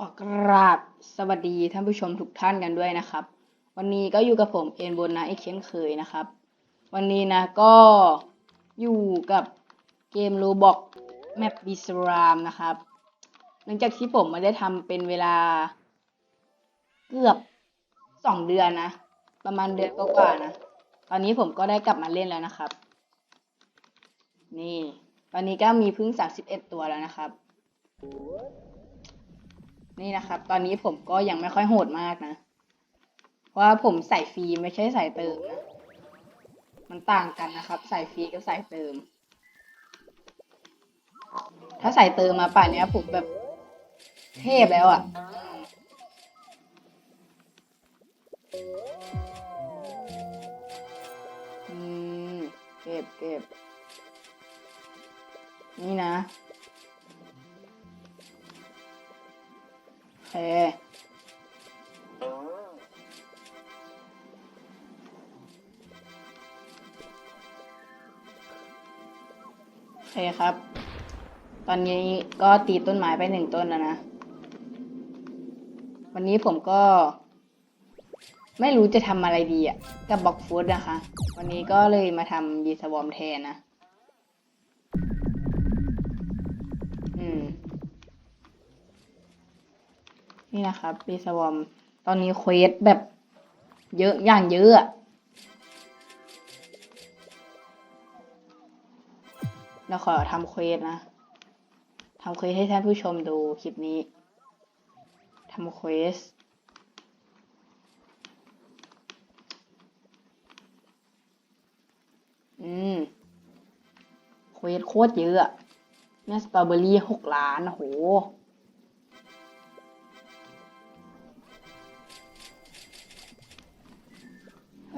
ขอกราบสวัสดีท่านผู้ชมทุกท่านกันด้วยนะครับ วันนี้ก็อยู่กับผมเอ็นบนนะอีกเช่นเคยนะครับ วันนี้นะก็อยู่กับเกมโ o บอกแมปบิสรามนะครับ หลังจากที่ผมม่ได้ทำเป็นเวลา เกือบสองเดือนนะ ประมาณเดือนกว่าๆนะ ตอนนี้ผมก็ได้กลับมาเล่นแล้วนะครับ นี่ ตอนนี้ก็มีพึ่งสามสิบเอ็ดตัวแล้วนะครับ นี่นะครับ ตอนนี้ผมก็ยังไม่ค่อยโหดมากนะเพราะว่าผมใส่ฟรีไม่ใช่ใส่เติมนะ มันต่างกันนะครับ ใส่ฟรีกับใส่เติม ถ้าใส่เติมมาป่านเนี้ยผมแบบเทพแล้วอะ่ะอืมเก็บเก็บนี่นะ โอเคโอเคครับ ตอนนี้ก็ตีต้นไม้ไปหนึ่งต้นแล้วนะ วันนี้ผมก็ ไม่รู้จะทำอะไรดีอะ่ะ กับบล็อกฟูดนะคะ วันนี้ก็เลยมาทำบีสวอมแทนนะ อืม นี่นะครับบีสวอมตอนนี้เควสแบบเยอะอย่างเยอะเราขอทำเควสนะทำเควสให้ท่านผู้ชมดูคลิปนี้ทำเควสอืมเควสโคตรเยอะแม่สตรอเบอรี่หกล้านโอ้โห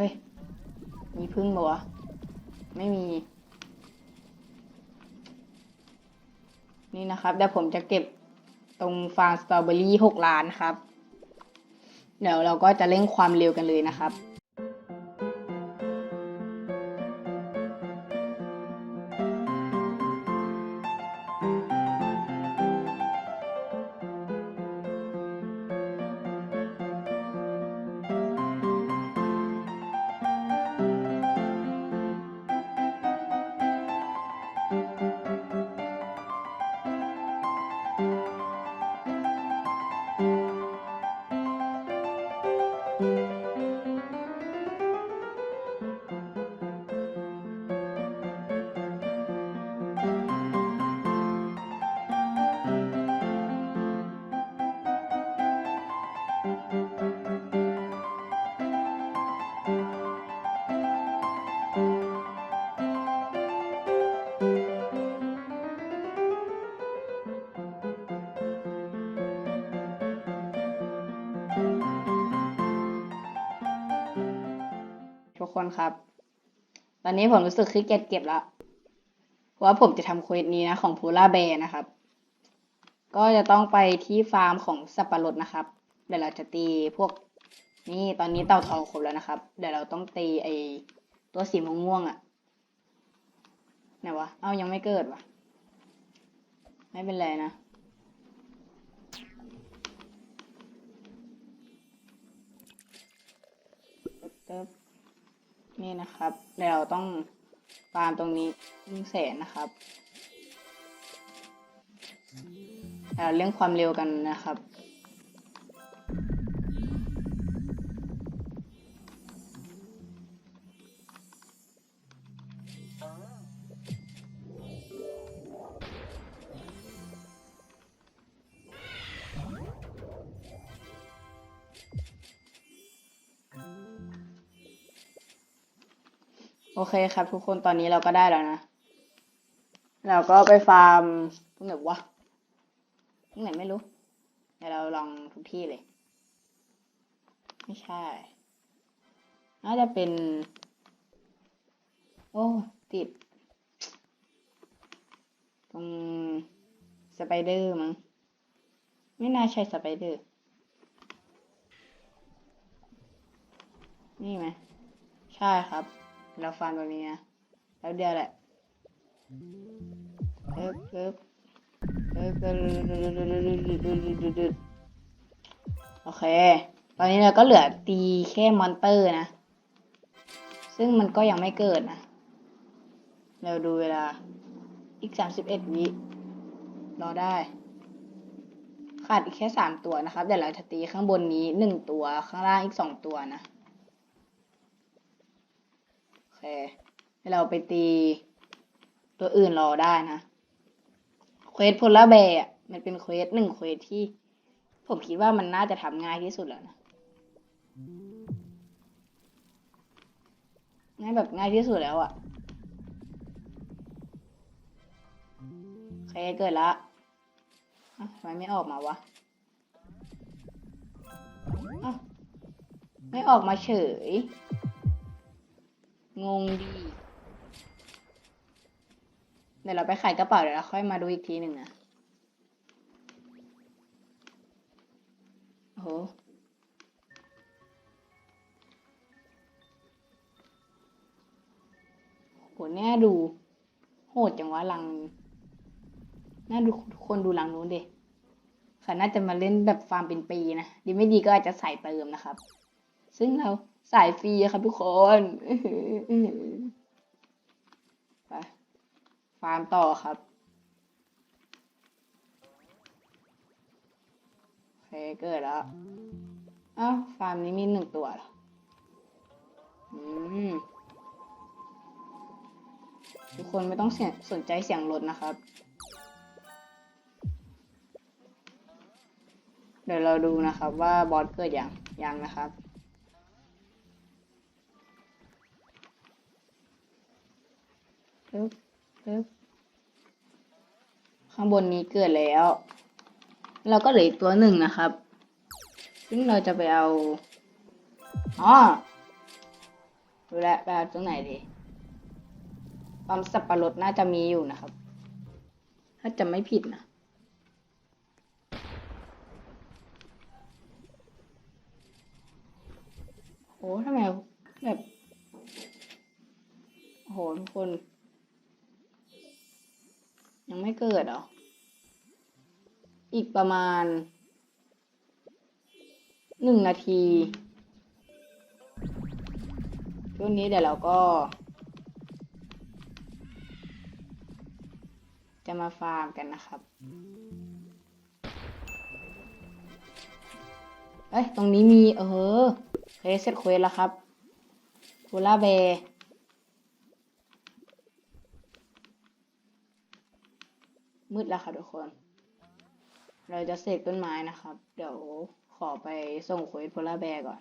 เฮ้ย มีพึ่งปะวะ ไม่มี นี่นะครับเดี๋ยวผมจะเก็บตรงฟาร์มสตรอเบอรี่หกล้านครับ เดี๋ยวเราก็จะเร่งความเร็วกันเลยนะครับ ครับ ตอนนี้ผมรู้สึกขี้เกียจเก็บแล้วเพราะว่าผมจะทำเควสนี้นะของพูล่าแบร์นะครับ ก็จะต้องไปที่ฟาร์มของสับปะรดนะครับ เดี๋ยวเราจะตีพวกนี่ตอนนี้เต่าทองครบแล้วนะครับ เดี๋ยวเราต้องตีไอตัวสีม่วงๆอะ่ะไหนวะ เอ้ายังไม่เกิดวะไม่เป็นไรนะตึ๊บ นี่นะครับเราต้องปาร์มตรงนี้หนึ่งแสนนะครับเดี๋ยวเราเรื่องความเร็วกันนะครับ โอเคครับ ทุกคนตอนนี้เราก็ได้แล้วนะ เราก็ไปฟาร์มตรงไหนวะตรงไหนไม่รู้เดี๋ยวเราลองทุกที่เลย ไม่ใช่ น่าจะเป็น โอ้ติด ตรงสไปเดอร์มั้งไม่น่าใช่สไปเดอร์ นี่ไหม ใช่ครับ เราฟันแบบนี้นะแล้วเดียวแหละเอิบเอิบเอิบเอิบโอเค ตอนนี้เราก็เหลือตีแค่มอนเตอร์นะ ซึ่งมันก็ยังไม่เกิดนะ เราดูเวลา อีกสามสิบเอ็ดวิรอได้ขาดอีกแค่สามตัวนะครับ เดี๋ยวเราจะตีข้างบนนี้หนึ่งตัวข้างล่างอีกสองตัวนะ เค ให้เราไปตีตัวอื่นรอได้นะเควสพลาร์แบร์อะมันเป็นเควสหนึ่งเควสที่ ผมคิดว่ามันน่าจะทำง่ายที่สุดแล้วนะง่ายแบบง่ายที่สุดแล้วอะเคเกิดละทำไมไม่ออกมาวะไม่ออกมาเฉย งงดี เดี๋ยวเราไปขายกระเป๋าเดี๋ยวเราค่อยมาดูอีกทีหนึ่งนะโอ้โหโหแน่ดู โหดจังวะลังน่าดูทุกคนดูลังนู้นเด็ค่ะน่าจะมาเล่นแบบฟาร์มเป็นปีนะ ดีไม่ดีก็อาจจะใส่เติมนะครับ ซึ่งเรา สายฟรีครับทุกคนไปฟาร์มต่อครับโอเคเกิดแล้วอ้าวฟาร์มนี้มีหนึ่งตัวเหรออืมทุกคนไม่ต้องเสียสนใจเสียงรถนะครับ เดี๋ยวเราดูนะครับว่าบอสเกิดอย่างยังนะครับ ปึ๊บปึ๊บข้างบนนี้เกิดแล้ว เราก็เหลืออีกตัวหนึ่งนะครับ ซึ่งเราจะไปเอาอ๋อดูแลวไปเอาตรงไหนดีปั๊มสับปะรดน่าจะมีอยู่นะครับ ถ้าจะไม่ผิดนะโอ้ทำไมแบบโหทุกคน เกิดเหรอ อีกประมาณหนึ่งนาทีช่วงนี้เดี๋ยวเราก็ จะมาฟาร์มกันนะครับ เอ้ย ตรงนี้มีเออเคยเสร็จเควสแล้วครับโพล่าเบร์ มืดแล้วค่ะทุกคน เราจะเสกต้นไม้นะครับ เดี๋ยวขอไปส่งควสโพลาแบร์ก่อน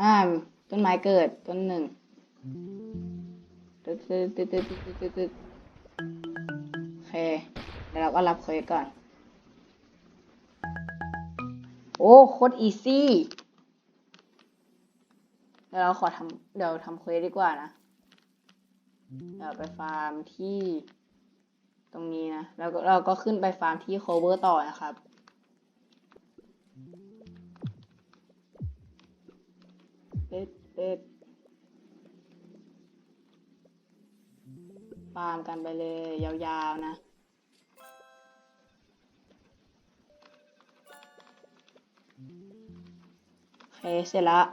อ่า ต้นไม้เกิดต้นหนึ่งตึ๊ดตึ๊ดตึ๊ดตึ๊ดตึ๊ดตึ๊ดโอเคเดี๋ยวเราก็รับควสก่อน โอ้โคตรอีซี่เดี๋ยวเราขอทำเดี๋ยวทำเควสดีกว่านะ เดี๋ยวไปฟาร์มที่ตรงนี้นะ แล้วเราก็ขึ้นไปฟาร์มที่โคเวอร์ต่อนะครับเอ็ดเอ็ดฟาร์มกันไปเลยยาวๆนะโอเคเสร็จแล้ว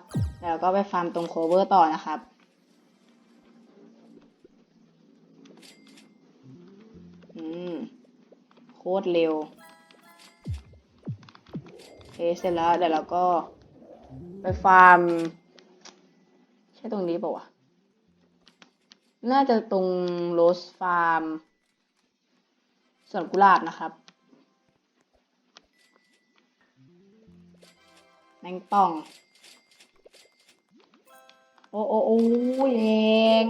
แล้วก็ไปฟาร์มตรงโคเวอร์ต่อนะครับ ตรเร็วโอเคเสร็จแล้วเดี๋ยวเราก็ไปฟาร์ม ใช่ตรงนี้ป่าวะ น่าจะตรงโรสฟาร์มสวนกุหลาบนะครับ แมงป่อง โอ้โอ้โอ้ยเอง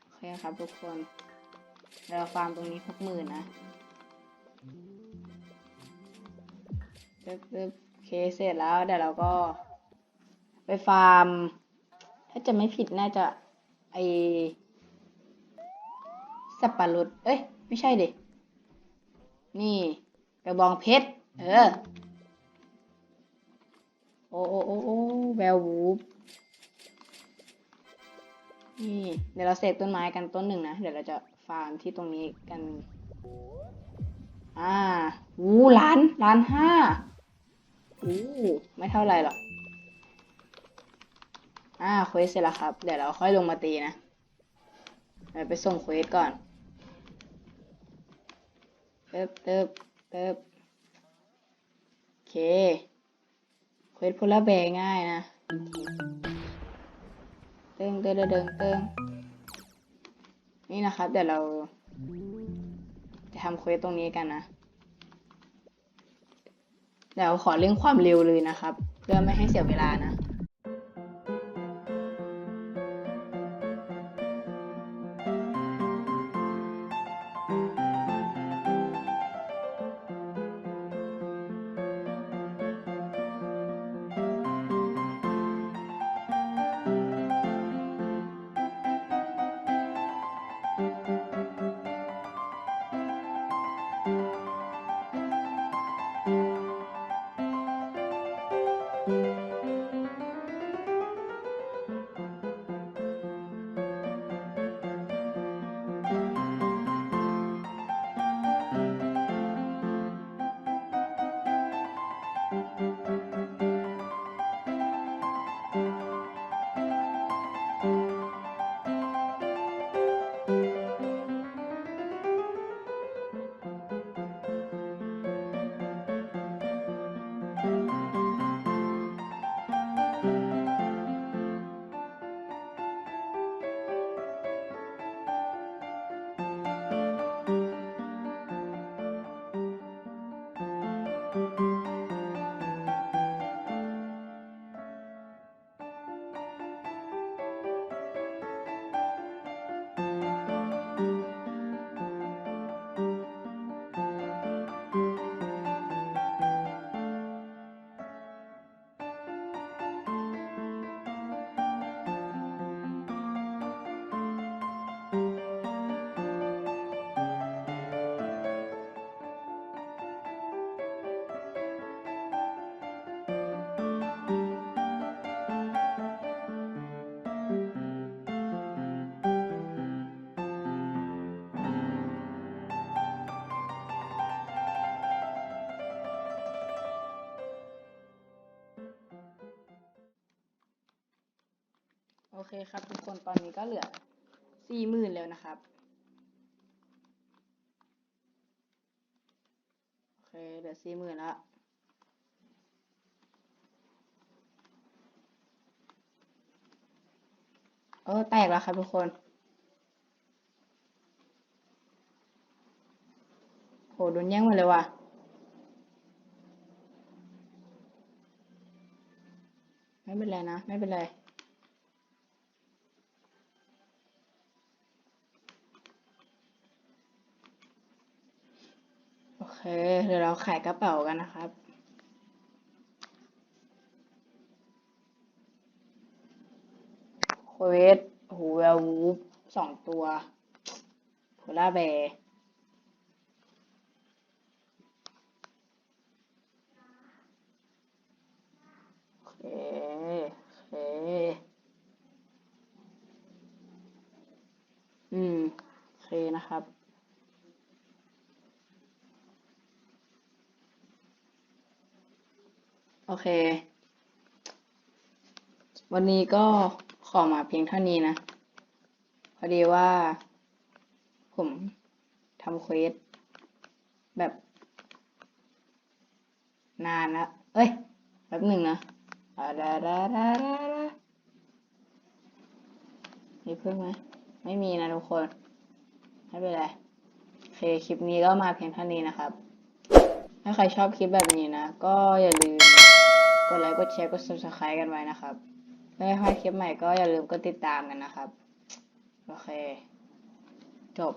โอเคครับทุกคน เราฟาร์มตรงนี้หกหมื่นนะตึ๊บตึ๊บโอเคเสร็จแล้วเดี๋ยวเราก็ ไปฟาร์ม ถ้าจะไม่ผิดน่าจะไอสับปะรดเอ้ย ไม่ใช่ดินี่กระบองเพชร เออ โอ้โอ้โอ้โอ้แวววูฟนี่ เดี๋ยวเราเสกต้นไม้กันต้นหนึ่งนะ เดี๋ยวเราจะ ฟาร์มที่ตรงนี้กัน อ่าอู้ล้านล้านห้าอู้ไม่เท่าไรหรอก อ่าเควสเสร็จแล้วครับ เดี๋ยวเราค่อยลงมาตีนะเดี๋ยวไปส่งเควสก่อนเติบเติบเติบโอเค เควสพลแบง่ายนะ เติงเติงเติงเติงเติง นี่นะครับ เดี๋ยวเรา จะทำเควสตรงนี้กันนะเดี๋ยวขอเร่งความเร็วเลยนะครับ เพื่อไม่ให้เสียเวลานะ อนนี้ก็เหลือสี่หมื่นแล้วนะครับ โอเค เหลือสี่หมื่นแล้วเออ แตกแล้วครับทุกคน โห โดนแย่งหมดเลยว่ะไม่เป็นไรนะ ไม่เป็นไร เคเดี๋ยวเราขายกระเป๋ากันนะครับเคเวสโอ้โหแวร์วูฟสองตัวโพล่าแบร์โอเคโอเคอืม โอเคนะครับ โอเค วันนี้ก็ขอมาเพียงเท่านี้นะ พอดีว่า ผมทำเควสแบบ นานละเอ้ยแป๊บหนึ่งนะอะดาดาดาดาดามีเพิ่มไหม ไม่มีนะทุกคน ไม่เป็นไร โอเค คลิปนี้ก็มาเพียงเท่านี้นะครับ ถ้าใครชอบคลิปแบบนี้นะ ก็อย่าลืมกดไลค์กดแชร์กด subscribe กันไว้นะครับเพื่อไม่พลาดคลิปใหม่ก็อย่าลืมกดติดตามกันนะครับ โอเค จบ